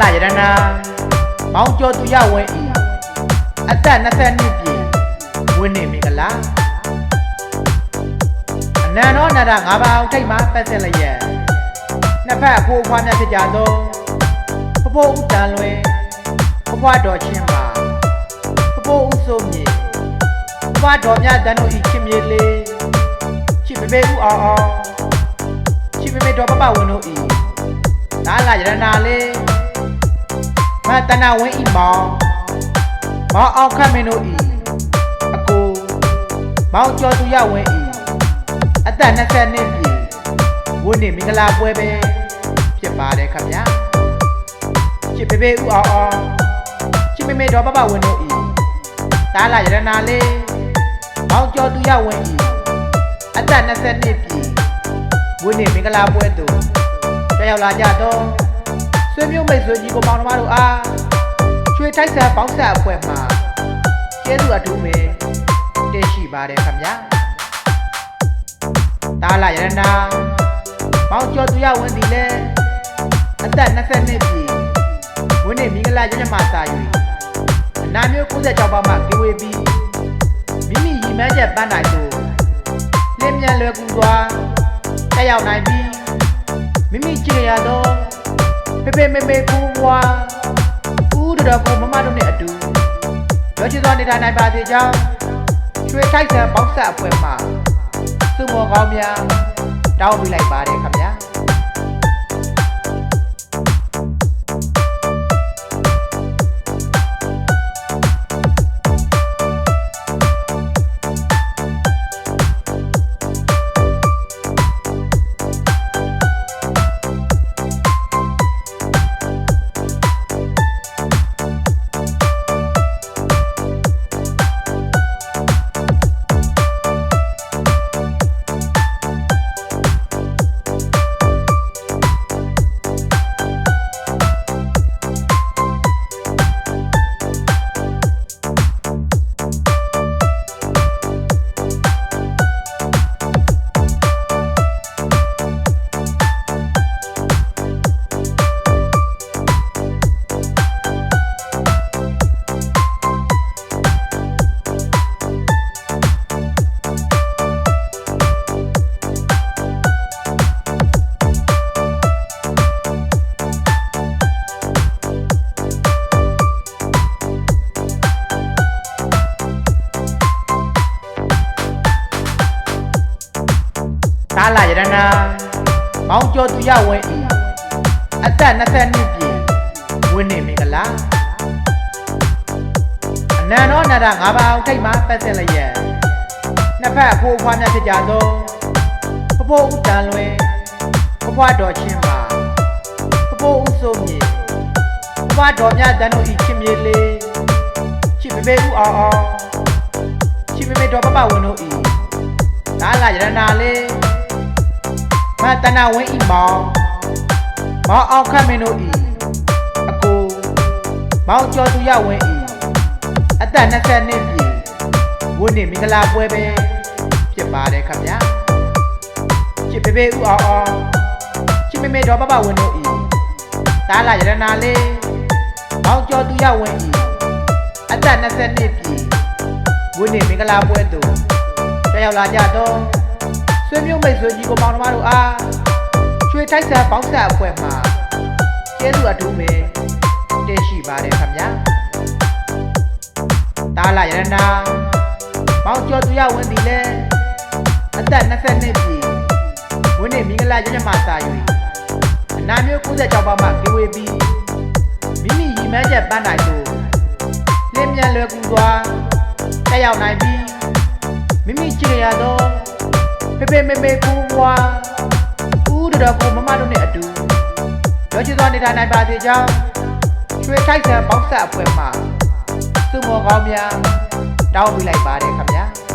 လာရတနာမောင်ကျော်သူရဝဲဤအသက်22ပြည့်ဝင်းနေမင်္ဂလာအနန္တောနန္ဒငါးပါးအောင်ထိတ်မှာပတ်သက်လျက်နှစ်ဖက်အဖိုးအဖွားများဖြစ်ကြသောဖဖို့ဦးတန်လွင်ဖဖွားတော်ချင်းပါဖဖို့ဦးစိုးမြေဖဖွားတော်မြတ်တန်တို့ဤချင်းမြေလေးချစ်ပေပေဦးအောင်အောင်ချစ်ပေပေတော်ပပဝင်းတို့ဤလာလာရတနာလေး မတနာဝင်းဤမောင်မောင်အောင်ခတ်မင်းတို့ဤအကိုမောင်ကျော်သူရဝင်းဤအသက်20နှစ်ပြည့်ဝင်းနေမင်္ဂလာပွဲပဲဖြစ်ပါတယ်ခင်ဗျာချစ်ပေပေဦးအောင်အောင်ချစ်မေမေတော်ပပဝင်းတို့ဤတားလာရတနာလေးမောင်ကျော်သူရဝင်းဤအသက်20နှစ်ပြည့်ဝင်းနေမင်္ဂလာပွဲသို့တက်ရောက်လာကြတော့ ဆွေမျိုးမိတ်ဆွေကြီးကိုမောင်နှမတို့အားကျွေထိုက်ဆန်ပေါင်းဆက်အဖွဲ့မှာကျေးဇူးအထူးပဲတင်ရှိပါတယ်ခင်ဗျာတားလာရတနာမောင်ကျော်သူရဝင်ဒီလဲအသက်20နှစ်ပြည့်ဝင်းနေမင်္ဂလာကျမ်းမှာစာယူအနာမျိုး96ပါးမှကေဝေပြီးမိမိရီမန်းချက်ပန်းနိုင်တို့လင်းမြန်လွယ်ကူစွာတက်ရောက်နိုင်ပြီးမိမိကြည်ရသော ဖေဖေမေမေကူမွာဦးတော်ကိုမမတို့နဲ့အတူရောချစ်စွာနေထိုင်နိုင်ပါစေကြောင်းရွှေထိုက်ဆန်ပေါက်ဆက်အဖွဲ့မှစုမောကောင်းများတောင်းပေးလိုက်ပါတယ်ခင်ဗျာ တားလာရတနာမောင်ကျော်သူရဝဲဤအသက်20နှစ်ပြည့်ဝင်းနေမင်္ဂလာအနန္တောနန္ဒငါးပါးအောင်ထိတ်မှာပတ်သက်လျက်နှစ်ဖက်အဖိုးအဖွားများဖြစ်ကြသောဖဖို့ဦးတန်လွင်ဖဖွားတော်ချင်းပါဖဖို့ဦးစိုးမြေဖဖွားတော်မြတ်တန်တို့ဤချင်းမြေလေးချစ်ပေပေဦးအောင်အောင်ချစ်မေမေတော်ပပဝင်းတို့ဤတားလာရတနာလေးမ တနာဝင်းဤမောင်မောင်အောင်ခတ်မင်းတို့ဤအကိုမောင်ကျော်သူရဝင်းဤအသက်20နှစ်ပြည့်ဝင်းနေမင်္ဂလာပွဲပဲဖြစ်ပါတယ်ခင်ဗျာချစ်ပေပေဦးအောင်အောင်ချစ်မေမေတော်ပပဝင်းတို့ဤတားလာရတနာလေးမောင်ကျော်သူရဝင်းဤအသက်20နှစ်ပြည့်ဝင်းနေမင်္ဂလာပွဲသို့တက်ရောက်လာကြတော့ဆွေမျိုးမိတ်ဆွေကြီးကိုမောင်နှမတို့အား ကျွေထိုက်ဆန်ပေါင်းဆက်အဖွဲ့မှာကျေးဇူးအထူးပဲတင်ရှိပါတယ်ခင်ဗျာတားလာရတနာမောင်ကျော်သူရဝင်ဒီလဲအသက်20နှစ်ပြည့်ဝင်းနေမင်္ဂလာကျမ်းမှာစာယူအနာမျိုး96ပါးမှကေဝေပြီးမိမိရီမန်းချက်ပန်းနိုင်တို့လင်းမြန်လွယ်ကူစွာတက်ရောက်နိုင်ပြီးမိမိကြည်ရသောဖေဖေမေမေကူမွာ ဦးတော်ကိုမမတို့နဲ့အတူရောချစ်စွာနေထိုင်နိုင်ပါစေကြောင်းရွှေထိုက်ဆန်ပေါက်ဆက်အဖွဲ့မှစုမောကောင်းများတောင်းပေးလိုက်ပါတယ်ခင်ဗျာ